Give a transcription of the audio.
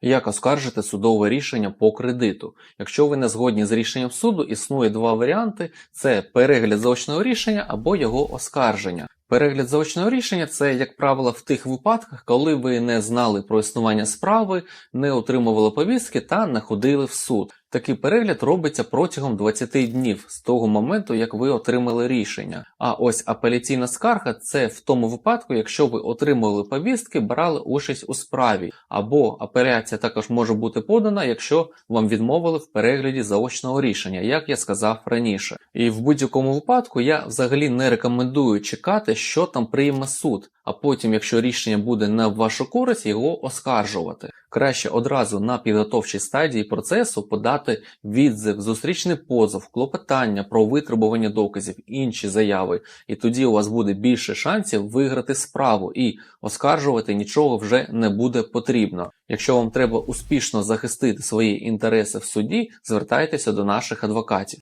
Як оскаржити судове рішення по кредиту? Якщо ви не згодні з рішенням суду, існує два варіанти: це перегляд заочного рішення або його оскарження. Перегляд заочного рішення це, як правило, в тих випадках, коли ви не знали про існування справи, не отримували повістки та не ходили в суд. Такий перегляд робиться протягом 20 днів з того моменту, як ви отримали рішення. А ось апеляційна скарга це в тому випадку, якщо ви отримали повістки, брали участь у справі, або апеляція також може бути подана, якщо вам відмовили в перегляді заочного рішення, як я сказав раніше. І в будь-якому випадку я взагалі не рекомендую чекати, що там прийме суд, а потім, якщо рішення буде не в вашу користь, його оскаржувати. Краще одразу на підготовчій стадії процесу подати відзив, зустрічний позов, клопотання про витребування доказів, інші заяви, і тоді у вас буде більше шансів виграти справу і оскаржувати нічого вже не буде потрібно. Якщо вам треба успішно захистити свої інтереси в суді, звертайтеся до наших адвокатів.